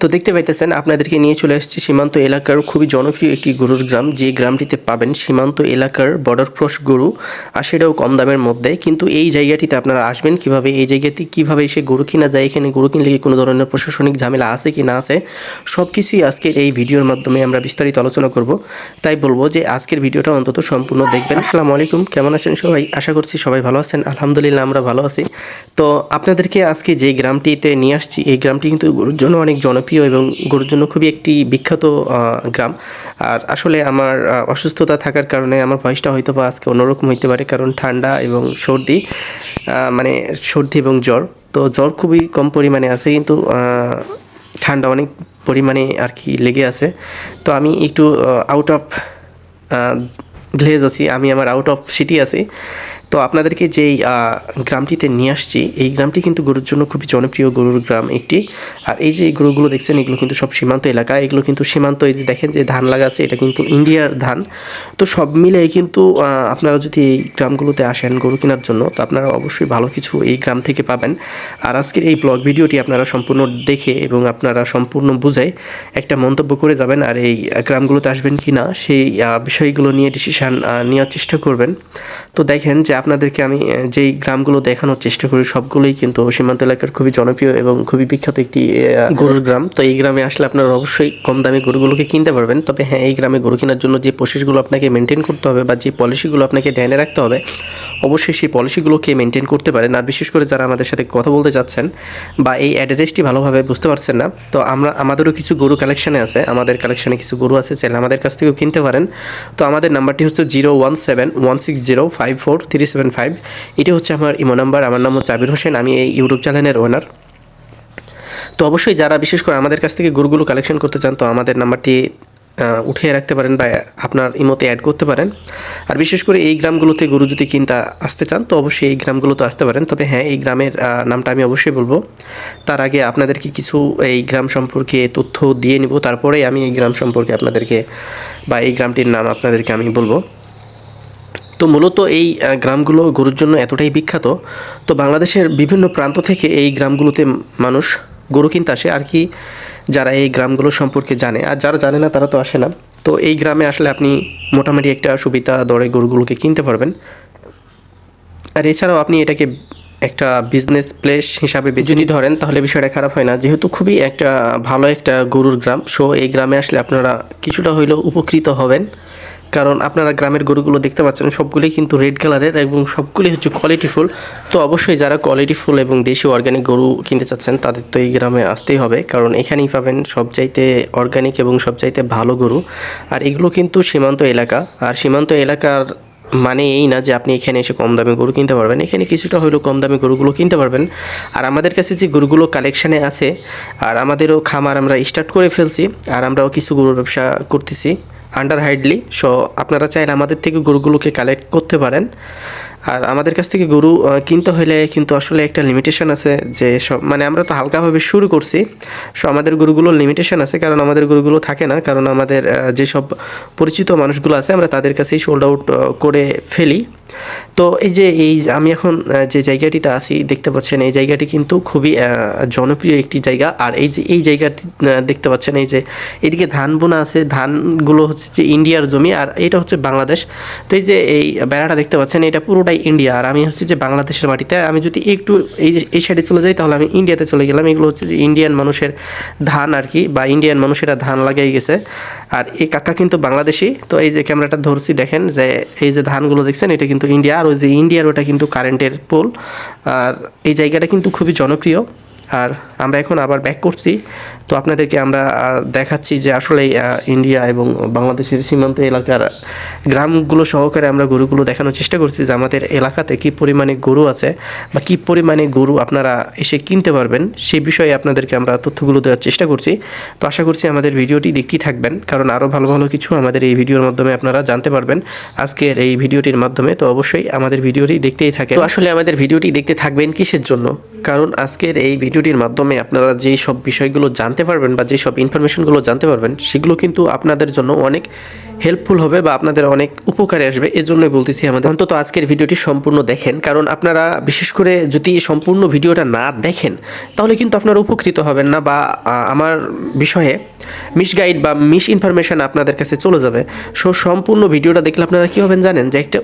তো দেখতে পাইতেছেন, আপনাদেরকে নিয়ে চলে এসেছি সীমান্ত এলাকার খুবই জনপ্রিয় একটি গরুর গ্রাম। যে গ্রামটিতে পাবেন সীমান্ত এলাকার বর্ডার ক্রস গরু, আর সেটাও কম দামের মধ্যে। কিন্তু এই জায়গাটিতে আপনারা আসবেন কীভাবে? এই জায়গাতে কীভাবে এসে গরু কিনা যায়? এখানে গরু কিনলে কি কোনো ধরনের প্রশাসনিক ঝামেলা আছে কি না আছে? সব কিছুই আজকের এই ভিডিওর মাধ্যমে আমরা বিস্তারিত আলোচনা করব। তাই বলব যে আজকের ভিডিওটা অন্তত সম্পূর্ণ দেখবেন। আসসালামু আলাইকুম, কেমন আছেন সবাই? আশা করছি সবাই ভালো আছেন। আলহামদুলিল্লাহ, আমরা ভালো আছি। তো আপনাদেরকে আজকে যে গ্রামটিতে নিয়ে আসছি, এই গ্রামটি কিন্তু গরুর জন্য অনেক জনপ্রিয়। এবং গরুর জন্য খুবই একটি বিখ্যাত গ্রাম। আর আসলে আমার অসুস্থতা থাকার কারণে আমার ভয়েসটা হয়তো বা আজকে অন্যরকম হইতে পারে, কারণ ঠান্ডা এবং সর্দি মানে সর্দি এবং জ্বর। তো জ্বর খুবই কম পরিমাণে আছে কিন্তু ঠান্ডা অনেক পরিমাণে আর কি লেগে আছে। তো আমি একটু আউট অফ ভিলেজ আছি, আমি আমার আউট অফ সিটি আছি। তো আপনাদেরকে যেই গ্রামটিতে নিয়ে আসছি, এই গ্রামটি কিন্তু গরুর জন্য খুবই জনপ্রিয় গরুর গ্রাম একটি। আর এই যে গরুগুলো দেখছেন, এগুলো কিন্তু সব সীমান্ত এলাকা। এগুলো কিন্তু সীমান্ত, এই যে দেখেন যে ধান লাগা আছে, এটা কিন্তু ইন্ডিয়ার ধান। তো সব মিলে কিন্তু আপনারা যদি এই গ্রামগুলোতে আসেন গরু কেনার জন্য, তো আপনারা অবশ্যই ভালো কিছু এই গ্রাম থেকে পাবেন। আর আজকের এই ব্লগ ভিডিওটি আপনারা সম্পূর্ণ দেখে এবং আপনারা সম্পূর্ণ বুঝে একটা মন্তব্য করে যাবেন, আর এই গ্রামগুলোতে আসবেন কি না সেই বিষয়গুলো নিয়ে ডিসিশান নেওয়ার চেষ্টা করবেন। তো দেখেন যে আপনাদেরকে আমি যেই গ্রামগুলো দেখানোর চেষ্টা করি, সবগুলোই কিন্তু সীমান্ত এলাকার খুবই জনপ্রিয় এবং খুবই বিখ্যাত একটি গরুর গ্রাম। তো এই গ্রামে আসলে আপনারা অবশ্যই কম দামে গরুগুলোকে কিনতে পারবেন। তবে হ্যাঁ এই গ্রামে গরু কেনার জন্য যে প্রসেসগুলো আপনাকে মেনটেন করতে হবে বা যে পলিসিগুলো আপনাকে ধ্যানে রাখতে হবে, অবশ্যই সেই পলিসিগুলোকে মেনটেন করতে পারেন। আর বিশেষ করে যারা আমাদের সাথে কথা বলতে চাচ্ছেন বা এই অ্যাড্রেসটি ভালোভাবে বুঝতে পারছেন না, তো আমরা, আমাদেরও কিছু গরু কালেকশানে আছে। আমাদের কালেকশানে কিছু গরু আছে, চাইলে আমাদের কাছ থেকেও কিনতে পারেন। তো আমাদের নাম্বারটি হচ্ছে zero one seven one six zero five four three seven five এটি হচ্ছে আমার ইমো নাম্বার আমার নাম হচ্ছে আবির হোসেন, আমি এই ইউটিউব চ্যানেলের ওনার তো অবশ্যই যারা বিশেষ করে আমাদের কাছ থেকে গরুগুলো কালেকশন করতে চান, তো আমাদের নাম্বারটি উঠিয়ে রাখতে পারেন বা আপনার ইমোতে অ্যাড করতে পারেন। আর বিশেষ করে এই গ্রামগুলোতে গরু যদি কিনতে আসতে চান, তো অবশ্যই এই গ্রামগুলোতে আসতে পারেন। তবে হ্যাঁ এই গ্রামের নামটা আমি অবশ্যই বলব। তার আগে আপনাদেরকে কিছু এই গ্রাম সম্পর্কে তথ্য দিয়ে নিব। তারপরেই আমি এই গ্রাম সম্পর্কে আপনাদেরকে বা এই গ্রামটির নাম আপনাদেরকে আমি বলব। তো মূলত এই গ্রামগুলো গরুর জন্য এতটাই বিখ্যাত। তো বাংলাদেশের বিভিন্ন প্রান্ত থেকে এই গ্রামগুলোতে মানুষ গরু কিনতে আসে। আর কি যারা এই গ্রামগুলো সম্পর্কে জানে। আর যারা জানে না, তারা তো আসে না। তো এই গ্রামে আসলে আপনি মোটামুটি একটা সুবিধা দরে গরুগুলোকে কিনতে পারবেন। আর এছাড়াও আপনি এটাকে একটা বিজনেস প্লেস হিসাবে যদি ধরেন, তাহলে বিষয়টা খারাপ হয় না। যেহেতু খুবই একটা ভালো একটা গরুর গ্রাম সো এই গ্রামে আসলে আপনারা কিছুটা হইলেও উপকৃত হবেন। কারণ আপনারা গ্রামের গরুগুলো দেখতে পাচ্ছেন, সবগুলোই কিন্তু রেড কালারের এবং সবগুলি হচ্ছে কোয়ালিটি ফুল তো অবশ্যই যারা কোয়ালিটি ফুল এবং দেশি অর্গানিক গরু কিনতে চাচ্ছেন, তাদের তো এই গ্রামে আসতেই হবে, কারণ এখানেই পাবেন সবচাইতে অর্গানিক এবং সবচাইতে ভালো গরু। আর এগুলো কিন্তু সীমান্ত এলাকা, আর সীমান্ত এলাকার মানে এই না যে আপনি এখানে এসে কম দামে গরু কিনতে পারবেন, এখানে কিছুটা হলেও কম দামে গরুগুলো কিনতে পারবেন। আর আমাদের কাছে যে গরুগুলো কালেকশানে আছে, আর আমাদেরও খামার আমরা স্টার্ট করে ফেলছি, আর আমরাও কিছু গরুর ব্যবসা করতেছি। আন্ডার হাইডলি সো আপনারা চাইলে আমাদের থেকে গরুগুলোকে কালেক্ট করতে পারেন। আর আমাদের কাছ থেকে গরু কিনতে হলে কিন্তু আসলে একটা লিমিটেশন আছে যে সব মানে আমরা তো হালকাভাবে শুরু করছি। সো আমাদের গরুগুলোর লিমিটেশন আছে কারণ আমাদের গরুগুলো থাকে না। কারণ আমাদের যেসব পরিচিত মানুষগুলো আছে, আমরা তাদের কাছেই সোল্ড আউট করে ফেলি। তো এই যে এই আমি এখন যে জায়গাটিতে আছি, দেখতে পাচ্ছেন এই জায়গাটি কিন্তু খুবই জনপ্রিয় একটি জায়গা। আর এই যে এই জায়গাটি দেখতে পাচ্ছেন এই যে এদিকে ধান বোনা আছে। ধানগুলো হচ্ছে যে ইন্ডিয়ার জমি, আর এটা হচ্ছে বাংলাদেশ। তো এই যে এই বেড়াটা দেখতে পাচ্ছেন, এটা পুরোটাই ইন্ডিয়া আর আমি হচ্ছে যে বাংলাদেশের মাটিতে, আমি যদি একটু এই এই সাইডে চলে যাই, তাহলে আমি ইন্ডিয়াতে চলে গেলাম। এগুলো হচ্ছে যে ইন্ডিয়ান মানুষের ধান আর কি, বা ইন্ডিয়ান মানুষেরা ধান লাগাই গেছে। আর এই কাকা কিন্তু বাংলাদেশি, তো এই যে ক্যামেরাটা ধরছি, দেখেন যে এই যে ধানগুলো দেখছেন, এটা কিন্তু ইন্ডিয়া আর ওই যে ইন্ডিয়ার ওটা কিন্তু কারেন্টের পোল আর এই জায়গাটা কিন্তু খুবই জনপ্রিয়। আর আমরা এখন আবার ব্যাক করছি। তো আপনাদেরকে আমরা দেখাচ্ছি যে আসলে ইন্ডিয়া এবং বাংলাদেশের সীমান্ত এলাকার গ্রামগুলো সহকারে আমরা গরুগুলো দেখানোর চেষ্টা করছি যে আমাদের এলাকাতে কী পরিমাণে গরু আছে বা কী পরিমাণে গরু আপনারা এসে কিনতে পারবেন সেই বিষয়ে আপনাদেরকে আমরা তথ্যগুলো দেওয়ার চেষ্টা করছি। তো আশা করছি আমাদের ভিডিওটি দেখতেই থাকবেন, কারণ আরও ভালো ভালো কিছু আমাদের এই ভিডিওর মাধ্যমে আপনারা জানতে পারবেন। আজকের এই ভিডিওটির মাধ্যমে তো অবশ্যই আমাদের ভিডিওটি দেখতেই থাকে তো আসলে আমাদের ভিডিওটি দেখতে থাকবেন কিসের জন্য? কারণ আজকের এই ভিডিওটির মাধ্যমে আপনারা যেই সব বিষয়গুলো জানতে পারবেন বা যেসব ইনফরমেশনগুলো জানতে পারবেন, সেগুলো কিন্তু আপনাদের জন্য অনেক হেল্পফুল হবে বা আপনাদের অনেক উপকারে আসবে। এজন্যই বলতেছি আমাদের। অন্তত আজকের ভিডিওটি সম্পূর্ণ দেখেন। কারণ আপনারা বিশেষ করে যদি সম্পূর্ণ ভিডিওটা না দেখেন, তাহলে কিন্তু আপনারা উপকৃত হবেন না বা আমার বিষয়ে মিসগাইড বা মিস ইনফরমেশন আপনাদের কাছে চলে যাবে। সো সম্পূর্ণ ভিডিওটা দেখলে আপনারা কী হবেন জানেন? যে একটা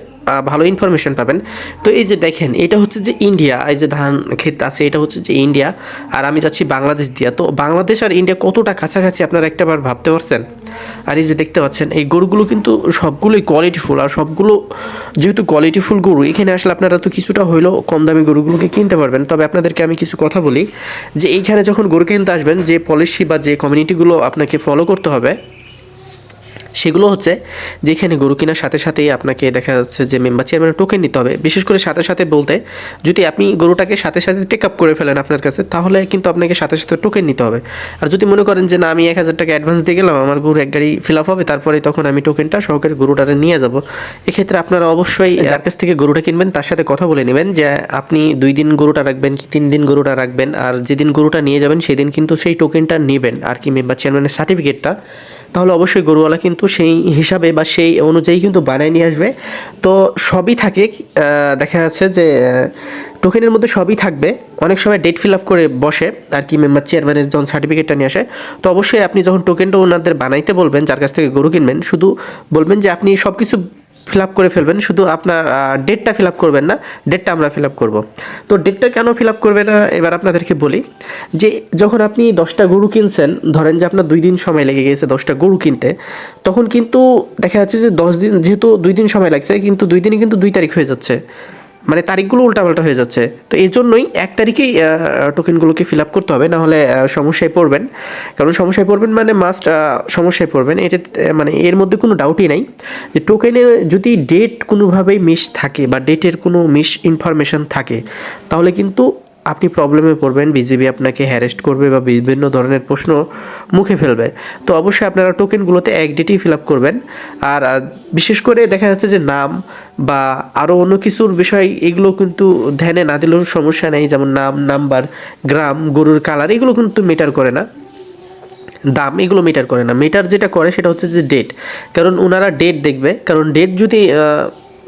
ভালো ইনফরমেশন পাবেন। তো এই যে দেখেন, এটা হচ্ছে যে ইন্ডিয়া এই যে ধান ক্ষেত আছে, এটা হচ্ছে যে ইন্ডিয়া আর আমি যাচ্ছি বাংলাদেশ দিয়া। তো বাংলাদেশ আর ইন্ডিয়া কতটা কাছাকাছি আপনারা একটাবার ভাবতে পারছেন? আর এই যে দেখতে পাচ্ছেন, এই গরুগুলো কিন্তু সবগুলোই কোয়ালিটিফুল আর সবগুলো যেহেতু কোয়ালিটিফুল গরু, এখানে আসলে আপনারা তো কিছুটা হইলেও কম দামি গরুগুলোকে কিনতে পারবেন। তবে আপনাদেরকে আমি কিছু কথা বলি, যে এইখানে যখন গরু কিনতে আসবেন, যে পলিসি বা যে কমিউনিটিগুলো আপনাকে ফলো করতে হবে সেগুলো হচ্ছে যেখানে গরু কেনার সাথে সাথেই আপনাকে দেখা যাচ্ছে যে মেম্বার চেয়ারম্যানের টোকেন নিতে হবে। বিশেষ করে সাথে সাথে বলতে যদি আপনি গরুটাকে সাথে সাথে টেক আপ করে ফেলেন আপনার কাছে তাহলে কিন্তু আপনাকে সাথে সাথে টোকেন নিতে হবে। আর যদি মনে করেন যে না আমি এক হাজার টাকা অ্যাডভান্স দিয়ে গেলাম আমার গরু এক গাড়ি ফিল আপ হবে তারপরে তখন আমি টোকেনটা সহকারে গরুটারে নিয়ে যাব। এক্ষেত্রে আপনারা অবশ্যই যার কাছ থেকে গরুটা কিনবেন তার সাথে কথা বলে নেবেন যে আপনি দুই দিন গরুটা রাখবেন কি তিন দিন গরুটা রাখবেন। আর যেদিন গরুটা নিয়ে যাবেন সেদিন কিন্তু সেই টোকেনটা নেবেন। আর কি মেম্বার চেয়ারম্যানের সার্টিফিকেটটা তাহলে অবশ্যই গরুওয়ালা কিন্তু সেই হিসাবে বা সেই অনুযায়ী কিন্তু বানায় নিয়ে আসবে। তো সবই থাকে দেখা যাচ্ছে যে টোকেনের মধ্যে সবই থাকবে। অনেক সময় ডেট ফিল আপ করে বসে আর কি মেম্বার চেয়ারম্যানের যখন সার্টিফিকেটটা নিয়ে আসে। তো অবশ্যই আপনি যখন টোকেনটা ওনাদের বানাইতে বলবেন, যার কাছ থেকে গরু কিনবেন, শুধু বলবেন যে আপনি সব কিছু ফিল আপ করে ফেলবেন, শুধু আপনার ডেটটা ফিল আপ করবেন না ডেটটা আমরা ফিল আপ করব। তো ডেটটা কেন ফিল আপ করবে না? এবার আপনাদেরকে বলি যে, যখন আপনি দশটা গরু কিনছেন, ধরেন যে আপনার দুই দিন সময় লেগে গেছে দশটা গরু কিনতে, তখন কিন্তু দেখা যাচ্ছে যে দশ দিন, যেহেতু দুই দিন সময় লাগছে, কিন্তু দুই দিনে কিন্তু দুই তারিখ হয়ে যাচ্ছে। মানে তারিখগুলো উল্টাপাল্টা হয়ে যাচ্ছে। তো এই জন্যই এক তারিখেই টোকেনগুলোকে ফিল আপ করতে হবে, নাহলে সমস্যায় পড়বেন। কারণ সমস্যায় পড়বেন মানে মাস্ট সমস্যায় পড়বেন। এটা মানে এর মধ্যে কোনো ডাউটই নাই। যে টোকেনের যদি ডেট কোনোভাবেই মিস থাকে বা ডেটের কোনো মিস ইনফরমেশন থাকে, তাহলে কিন্তু আপনি প্রবলেমে পড়বেন বিজিবি আপনাকে হ্যারেস্ট করবে বা বিভিন্ন ধরনের প্রশ্ন মুখে ফেলবে। তো অবশ্যই আপনারা টোকেনগুলোতে এক ডেটেই ফিল আপ করবেন। আর বিশেষ করে দেখা যাচ্ছে যে নাম বা আরও অন্য কিছুর বিষয়, এগুলো কিন্তু ধ্যানে না দিলেও সমস্যা নেই। যেমন নাম, নাম্বার, গ্রাম, গরুর কালার এগুলো কিন্তু মেটার করে না। দাম, এগুলো মিটার করে না। মিটার যেটা করে সেটা হচ্ছে যে ডেট কারণ ওনারা ডেট দেখবে। কারণ ডেট যদি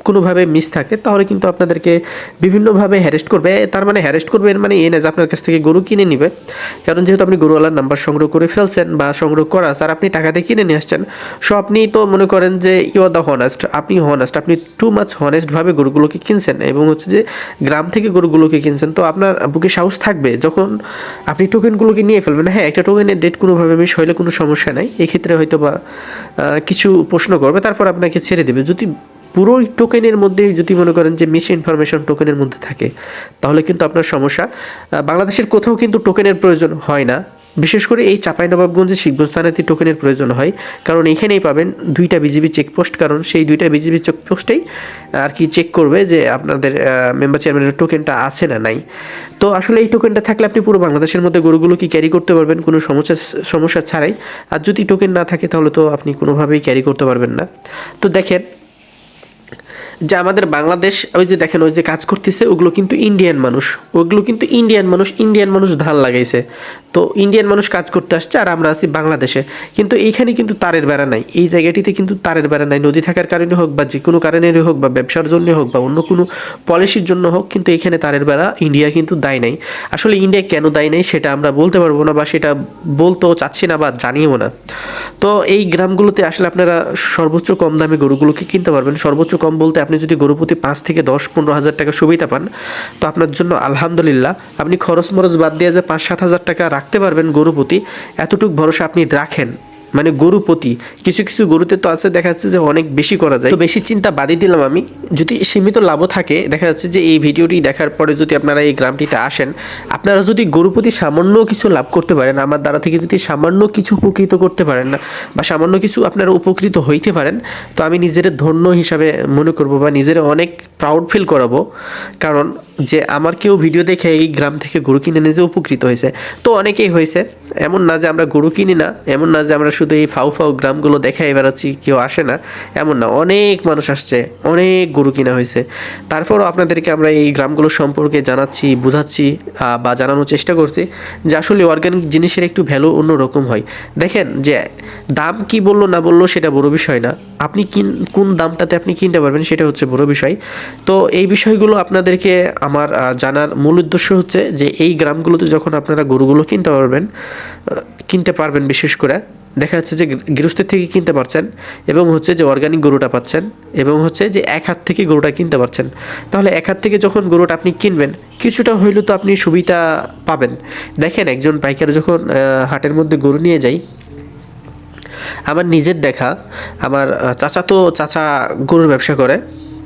কোনোভাবে মিস থাকে, তাহলে কিন্তু আপনাদেরকে বিভিন্নভাবে হ্যারেস্ট করবে। তার মানে হ্যারেস্ট করবে মানে এ না যে আপনার কাছ থেকে গরু কিনে নিবে। কারণ যেহেতু আপনি গরুওয়ালার নাম্বার সংগ্রহ করে ফেলছেন বা সংগ্রহ করা আর আপনি টাকা দিয়ে কিনে নিয়ে আসছেন সো আপনি তো মনে করেন যে ইউ আর দ্য হনেস্ট আপনি হনেস্ট আপনি টু মাচ হনেস্টভাবে গরুগুলোকে কিনছেন। এবং হচ্ছে যে গ্রাম থেকে গরুগুলোকে কিনছেন, তো আপনার বুকে সাহস থাকবে যখন আপনি টোকেনগুলোকে নিয়ে ফেলবেন হ্যাঁ একটা টোকেনের ডেট কোনোভাবে মিস হইলে কোনো সমস্যা নাই, এক্ষেত্রে হয়তো বা কিছু প্রশ্ন করবে, তারপর আপনাকে ছেড়ে দেবে। যদি পুরো টোকেনের মধ্যে যদি মনে করেন যে মিস ইনফরমেশন টোকেনের মধ্যে থাকে, তাহলে কিন্তু আপনার সমস্যা। বাংলাদেশের কোথাও কিন্তু টোকেনের প্রয়োজন হয় না। বিশেষ করে এই চাঁপাইনবাবগঞ্জে শিখবস্থানাতে টোকেনের প্রয়োজন হয়। কারণ এখানেই পাবেন দুইটা বিজিবি চেকপোস্ট কারণ সেই দুইটা বিজিবি চেকপোস্টেই আর কি চেক করবে যে আপনাদের মেম্বার চেয়ারম্যানের টোকেনটা আছে না নাই। তো আসলে এই টোকেনটা থাকলে আপনি পুরো বাংলাদেশের মধ্যে গরুগুলো কি ক্যারি করতে পারবেন? কোনো সমস্যা সমস্যা ছাড়াই। আর যদি টোকেন না থাকে, তাহলে তো আপনি কোনোভাবেই ক্যারি করতে পারবেন না। তো দেখেন যে আমাদের বাংলাদেশ, ওই যে দেখেন, ওই যে কাজ করতেছে, ওগুলো কিন্তু ইন্ডিয়ান মানুষ। ওগুলো কিন্তু ইন্ডিয়ান মানুষ ইন্ডিয়ান মানুষ ধান লাগাইছে। তো ইন্ডিয়ান মানুষ কাজ করতে আসছে আর আমরা আছি বাংলাদেশে। কিন্তু এইখানে কিন্তু তারের বেড়া নাই। এই জায়গাটিতে কিন্তু তারের বেড়া নাই। নদী থাকার কারণে হোক বা যে কোনো কারণেরই হোক বা ব্যবসার জন্য হোক বা অন্য কোনো পলিসির জন্য হোক, কিন্তু এখানে তারের বেড়া ইন্ডিয়া কিন্তু দায় নাই। আসলে ইন্ডিয়া কেন দায় নাই সেটা আমরা বলতে পারব না বা সেটা বলতেও চাচ্ছি না বা জানিও না। তো এই গ্রামগুলোতে আসলে আপনারা সর্বোচ্চ কম দামে গরুগুলোকে কিনতে পারবেন। সর্বোচ্চ কম বলতে আপনি যদি গরু প্রতি পাঁচ থেকে দশ, পনেরো হাজার টাকা সুবিধা পান, তো আপনার জন্য আলহামদুলিল্লাহ আপনি খরচ মরচ বাদ দিয়ে যে পাঁচ, সাত হাজার টাকা রাখতে পারবেন গরু প্রতি, এতটুকু ভরসা আপনি রাখেন। মানে গরু প্রতি। কিছু কিছু গরুতে তো আছে, দেখা যাচ্ছে যে অনেক বেশি করা যায়। তো বেশি চিন্তা বাদই দিলাম আমি। যদি সীমিত লাভও থাকে, দেখা যাচ্ছে যে এই ভিডিওটি দেখার পরে যদি আপনারা এই গ্রামটিতে আসেন, আপনারা যদি গরু প্রতি সামান্য কিছু লাভ করতে পারেন, আমার দ্বারা থেকে যদি সামান্য কিছু উপকৃত করতে পারেন না, বা সামান্য কিছু আপনারা উপকৃত হইতে পারেন, তো আমি নিজের ধন্য হিসাবে মনে করব বা নিজের অনেক প্রাউড ফিল করাবো। কারণ যে আমার কেউ ভিডিও দেখে এই গ্রাম থেকে গরু কিনে নিজে উপকৃত হয়েছে। তো অনেকেই হয়েছে। এমন না যে আমরা গরু কিনি না, এমন না যে আমরা শুধু শুধু এই ফাউ ফাউ গ্রামগুলো দেখাই বেড়াচ্ছি, কেউ আসে না। এমন না, অনেক মানুষ আসছে, অনেক গরু কিনা হয়েছে। তারপরও আপনাদেরকে আমরা এই গ্রামগুলো সম্পর্কে জানাচ্ছি, বোঝাচ্ছি বা জানানোর চেষ্টা করছি যে আসলে অর্গানিক জিনিসের একটু ভ্যালু অন্যরকম হয়। দেখেন যে দাম কি বলল, না বলল সেটা বড় বিষয় না। আপনি কিন, কোন দামটাতে আপনি কিনতে পারবেন সেটা হচ্ছে বড় বিষয়। তো এই বিষয়গুলো আপনাদেরকে আমার জানার মূল উদ্দেশ্য হচ্ছে যে এই গ্রামগুলোতে যখন আপনারা গরুগুলো কিনতে পারবেন কিনতে পারবেন বিশেষ করে দেখা যাচ্ছে যে গৃহস্থের থেকে কিনতে পারছেন এবং হচ্ছে যে অর্গানিক গরুটা পাচ্ছেন এবং হচ্ছে যে এক হাত থেকে গরুটা কিনতে পারছেন। তাহলে এক হাত থেকে যখন গরুটা আপনি কিনবেন, কিছুটা হইলেও তো আপনি সুবিধা পাবেন। দেখেন একজন পাইকার যখন হাটের মধ্যে গরু নিয়ে যায় আমার নিজের দেখা, আমার চাচা তো চাচা গরুর ব্যবসা করে।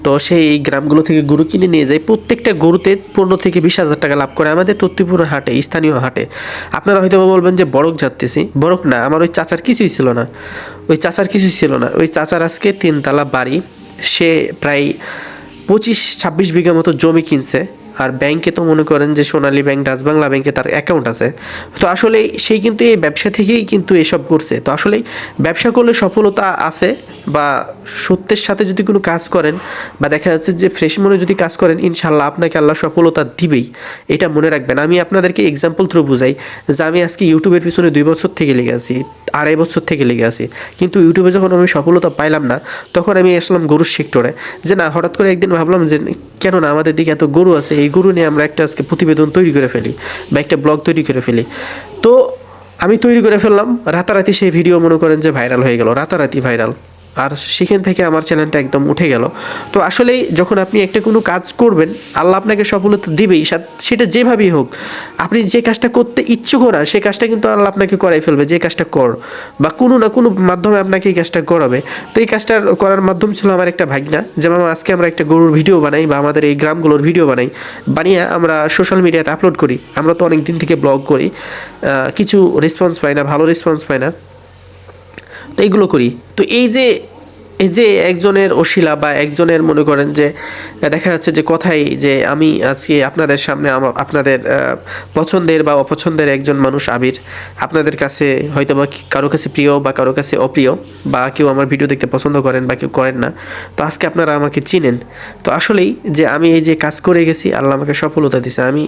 তো সেই গ্রামগুলো থেকে গরু কিনে নিয়ে যায়। প্রত্যেকটা গরুতে পনেরো থেকে বিশ হাজার টাকা লাভ করে আমাদের তত্ত্বপুর হাটে, স্থানীয় হাটে। আপনারা হয়তো বলবেন যে বরক যাচ্তেছি বরক না, আমার ওই চাচার কিছুই ছিল না। ওই চাচার কিছুই ছিল না। ওই চাচার আজকে তিনতলা বাড়ি, সে প্রায় পঁচিশ ছাব্বিশ বিঘা মতো জমি কিনছে। আর ব্যাংকে তো মনে করেন যে সোনালী ব্যাংক ডাচবাংলা ব্যাংকে তার অ্যাকাউন্ট আছে। তো আসলে সেই কিন্তু এই ব্যবসা থেকেই কিন্তু এসব করছে। তো আসলে ব্যবসা করলে সফলতা আছে বা সত্যের সাথে যদি কোনো কাজ করেন বা দেখা যাচ্ছে যে ফ্রেশ মনে যদি কাজ করেন ইনশাল্লাহ আপনাকে আল্লাহ সফলতা দিবেই। এটা মনে রাখবেন। আমি আপনাদেরকে এক্সাম্পল থ্রু বুঝাই যে আমি আজকে ইউটিউবের পিছনে দুই বছর থেকে লেগে আছি, আড়াই বছর থেকে লেগে আছি। কিন্তু ইউটিউবে যখন আমি সফলতা পাইলাম না, তখন আমি আসলাম গরুর সেক্টরে যে না, হঠাৎ করে একদিন ভাবলাম যে কেন না আমাদের দিকে এত গরু আছে এই গুরু নিয়ে আমরা একটা আজকে প্রতিবেদন তৈরি করে ফেলি বা একটা ব্লগ তৈরি করে ফেলি। তো আমি তৈরি করে ফেললাম, রাতারাতি সেই ভিডিও মনে করেন যে ভাইরাল হয়ে গেল, রাতারাতি ভাইরাল আর সেখান থেকে আমার চ্যানেলটা একদম উঠে গেল। তো আসলেই যখন আপনি একটা কোনো কাজ করবেন, আল্লাহ আপনাকে সফলতা দিবেই সেটা যেভাবেই হোক, আপনি যে কাজটা করতে ইচ্ছুক না সে কাজটা কিন্তু আল্লাহ আপনাকে করাই ফেলবে, যে কাজটা কর। বা কোনো না কোনো মাধ্যমে আপনাকে এই কাজটা করাবে। তো এই কাজটা করার মাধ্যম ছিল আমার একটা ভাগনা। যেমন আজকে আমরা একটা গরুর ভিডিও বানাই বা আমাদের এই গ্রামগুলোর ভিডিও বানাই। বানিয়ে আমরা সোশ্যাল মিডিয়াতে আপলোড করি। আমরা তো অনেক দিন থেকে ব্লগ করি। কিছু রেসপন্স পাই না, ভালো রেসপন্স পাই না। এইগুলো করি। তো এই যে এই যে একজনের অশিলা বা একজনের মনে করেন যে, দেখা যাচ্ছে যে কথাই যে আমি আজকে আপনাদের সামনে আপনাদের পছন্দের বা অপছন্দের একজন মানুষ আবির। আপনাদের কাছে হয়তো বা কারও কাছে প্রিয় বা কারও কাছে অপ্রিয় বা কেউ আমার ভিডিও দেখতে পছন্দ করেন বা কেউ করেন না। তো আজকে আপনারা আমাকে চিনেন। তো আসলেই যে আমি এই যে কাজ করে গেছি, আল্লাহ আমাকে সফলতা দিছে। আমি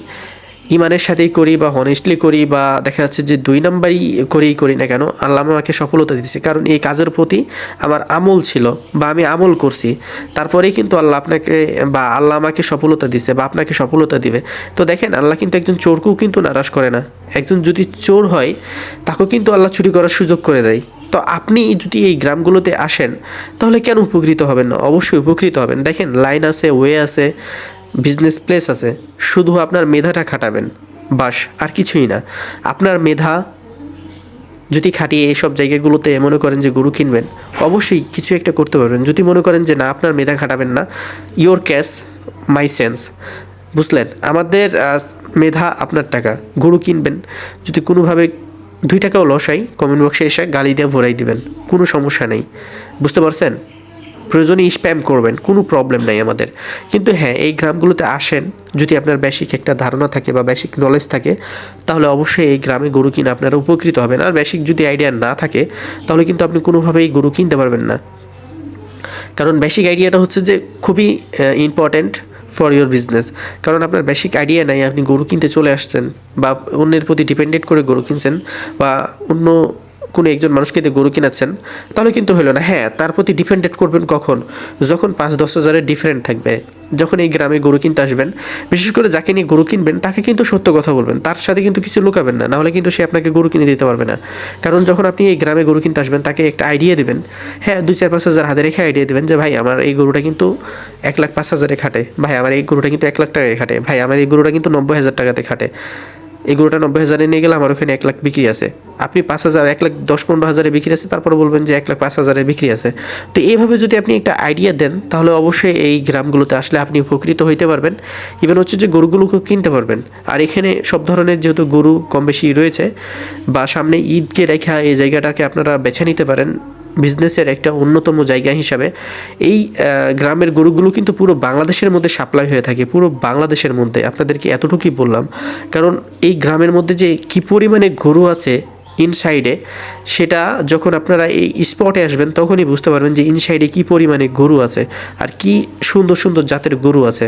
ইমানের সাথেই করি বা হনেস্টলি করি বা দেখা যাচ্ছে যে দুই নাম্বারই করেই করি না কেন, আল্লাহ আমাকে সফলতা দিচ্ছে কারণ এই কাজের প্রতি আমার আমল ছিল বা আমি আমল করছি। তারপরেই কিন্তু আল্লাহ আপনাকে বা আল্লাহ আমাকে সফলতা দিচ্ছে বা আপনাকে সফলতা দিবে। তো দেখেন, আল্লাহ কিন্তু একজন চোরকেও কিন্তু নারাজ করে না। একজন যদি চোর হয়, তাকেও কিন্তু আল্লাহ চুরি করার সুযোগ করে দেয়। তো আপনি যদি এই গ্রামগুলোতে আসেন, তাহলে কেন উপকৃত হবেন না? অবশ্যই উপকৃত হবেন। দেখেন, লাইন আছে, ওয়ে আছে বিজনেস প্লেস আছে, শুধু আপনার মেধাটা খাটাবেন, বাস, আর কিছুই না। আপনার মেধা যদি খাটিয়ে এইসব জায়গাগুলোতে মনে করেন যে গরু কিনবেন, অবশ্যই কিছু একটা করতে পারবেন। যদি মনে করেন যে না, আপনার মেধা খাটাবেন না ইওর ক্যাশ মাই সেন্স বুঝলেন? আমাদের মেধা আপনার টাকা। গরু কিনবেন, যদি কোনোভাবে দুই টাকাও লস হয় কমেন্ট বক্সে এসে গালি দিয়ে ভরাই দিবেন, কোনো সমস্যা নেই। বুঝতে পারছেন? প্রয়োজনে স্প্যাম করবেন, কোনো প্রবলেম নাই আমাদের। কিন্তু হ্যাঁ এই গ্রামগুলোতে আসেন, যদি আপনার বেসিক একটা ধারণা থাকে বা বেসিক নলেজ থাকে, তাহলে অবশ্যই এই গ্রামে গরু কিনে আপনারা উপকৃত হবেন। আর বেসিক যদি আইডিয়া না থাকে, তাহলে কিন্তু আপনি কোনোভাবেই গরু কিনতে পারবেন না। কারণ বেসিক আইডিয়াটা হচ্ছে যে খুবই ইম্পর্ট্যান্ট ফর ইওর বিজনেস কারণ আপনার বেসিক আইডিয়া নাই, আপনি গরু কিনতে চলে আসছেন, বা অন্যের প্রতি ডিপেন্ডেন্ট করে গরু কিনছেন, বা অন্য কোনো একজন মানুষকে দিয়ে গরু কিনাচ্ছেন তাহলে কিন্তু হলো না। হ্যাঁ তার প্রতি ডিপেন্ডেন্ট করবেন কখন? যখন পাঁচ, দশ হাজারের ডিফারেন্ট থাকবে। যখন এই গ্রামে গরু কিনতে আসবেন, বিশেষ করে যাকে নিয়ে গরু কিনবেন, তাকে কিন্তু সত্য কথা বলবেন। তার সাথে কিন্তু কিছু লুকাবেন না, নাহলে কিন্তু সে আপনাকে গরু কিনে দিতে পারবে না। কারণ যখন আপনি এই গ্রামে গরু কিনতে আসবেন, তাকে একটা আইডিয়া দেবেন। হ্যাঁ দুই, চার, পাঁচ হাজার হাতে রেখে আইডিয়া দেবেন যে, ভাই, আমার এই গরুটা কিন্তু এক লাখ পাঁচ হাজারে খাটে। ভাই, আমার এই গরুটা কিন্তু এক লাখ টাকায় খাটে। ভাই, আমার এই গরুটা কিন্তু নব্বই হাজার টাকাতে খাটে। এই নব্বই হাজারে নিয়ে গেলে আমার ওখানে এক লাখ বিক্রি আছে। আপনি পাঁচ হাজার, এক লাখ দশ পনেরো হাজারে বিক্রি আছে, তারপরে বলবেন যে এক লাখ পাঁচ হাজারে বিক্রি আছে। তো এইভাবে যদি আপনি একটা আইডিয়া দেন, তাহলে অবশ্যই এই গ্রামগুলোতে আসলে আপনি উপকৃত হইতে পারবেন। ইভেন হচ্ছে যে গরুগুলোকে কিনতে পারবেন। আর এখানে সব ধরনের যেহেতু গরু কম বেশি রয়েছে, বা সামনে ঈদকে রেখা এই জায়গাটাকে আপনারা বেছে নিতে পারেন। বিজনেসের একটা অন্যতম জায়গা হিসাবে এই গ্রামের গরুগুলো কিন্তু পুরো বাংলাদেশের মধ্যে সাপ্লাই হয়ে থাকে, পুরো বাংলাদেশের মধ্যে। আপনাদেরকে এতটুকুই বললাম, কারণ এই গ্রামের মধ্যে যে কি পরিমাণে গরু আছে ইনসাইডে সেটা যখন আপনারা এই স্পটে আসবেন, তখনই বুঝতে পারবেন যে ইনসাইডে কী পরিমাণে গরু আছে আর কি সুন্দর সুন্দর জাতের গরু আছে।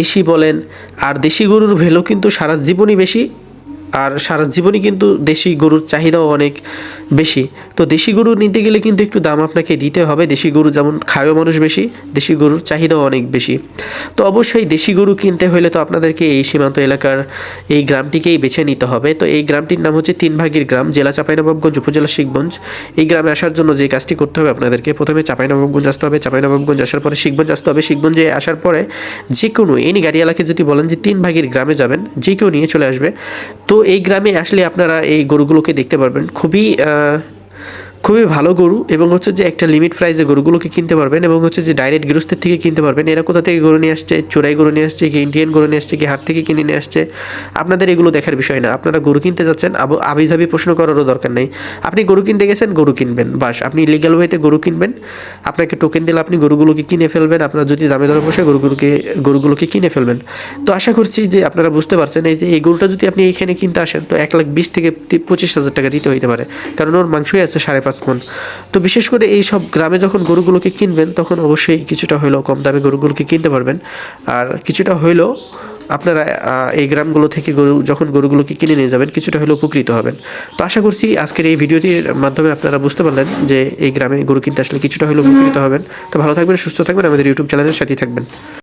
দেশি বলেন, আর দেশি গরুর ভ্যালু কিন্তু সারা জীবনই বেশি। আর সারা জীবনই কিন্তু দেশি গরুর চাহিদাও অনেক বেশি। তো দেশি গরু নিতে গেলে কিন্তু একটু দাম আপনাকে দিতে হবে। দেশি গরু যেমন খায়ও মানুষ বেশি, দেশি গরুর চাহিদাও অনেক বেশি। তো অবশ্যই দেশি গরু কিনতে হলে তো আপনাদেরকে এই সীমান্ত এলাকার এই গ্রামটিকেই বেছে নিতে হবে। তো এই গ্রামটির নাম হচ্ছে তিন ভাগের গ্রাম, জেলা চাঁপাইনবাবগঞ্জ, উপজেলা শিখগঞ্জ। এই গ্রামে আসার জন্য যে কাজটি করতে হবে আপনাদেরকে, প্রথমে চাঁপাইনবাবগঞ্জ আসতে হবে। চাঁপাইনবাবগঞ্জ আসার পরে শিখগঞ্জ আসতে হবে। শিখগঞ্জে আসার পরে যে কোনো, এনি গাড়িওয়ালাকে যদি বলেন যে তিন ভাগের গ্রামে যাবেন, যে কেউ নিয়ে চলে আসবে। তো এই গ্রামে আসলে আপনারা এই গরুগুলোকে দেখতে পারবেন। খুবই খুবই ভালো গরু এবং হচ্ছে যে একটা লিমিট প্রাইসে গরুগুলোকে কিনতে পারবেন এবং হচ্ছে যে ডাইরেক্ট গৃহস্থের থেকে কিনতে পারবেন। এরা কোথা থেকে গরু নিয়ে আসছে? চোরাই গরু নিয়ে আসছে কি ইন্ডিয়ান গরু নিয়ে আসছে কি হাট থেকে কিনে নিয়ে আসছে? আপনাদের এগুলো দেখার বিষয় না। আপনারা গরু কিনতে যাচ্ছেন, আবু আবিজাবি প্রশ্ন করারও দরকার নেই। আপনি গরু কিনতে গেছেন, গরু কিনবেন, বাস। আপনি লিগ্যাল ওয়েতে গরু কিনবেন, আপনাকে টোকেন দিলে আপনি গরুগুলোকে কিনে ফেলবেন, আপনার যদি দামে দরে বসে গরুগুলোকে গরুগুলোকে কিনে ফেলবেন। তো আশা করছি যে আপনারা বুঝতে পারছেন, এই যে এই গরুটা যদি আপনি এখানে কিনতে আসেন, তো এক লাখ বিশ থেকে পঁচিশ হাজার টাকা দিতে হইতে পারে। কারণ ওর মাংসই আছে সাড়ে পাঁচ মন তো বিশেষ করে এই সব গ্রামে যখন গরুগুলোকে কিনবেন, তখন অবশ্যই কিছুটা হলেও কম দামে গরুগুলোকে কিনতে পারবেন। আর কিছুটা হলেও আপনারা এই গ্রামগুলো থেকে গরু, যখন গরুগুলোকে কিনে নিয়ে যাবেন, কিছুটা হলেও উপকৃত হবেন। তো আশা করছি আজকের এই ভিডিওটির মাধ্যমে আপনারা বুঝতে পারলেন যে এই গ্রামে গরু কিনতে আসলে কিছুটা হলেও উপকৃত হবেন। তো ভালো থাকবেন, সুস্থ থাকবেন, আমাদের ইউটিউব চ্যানেলের সাথেই থাকবেন।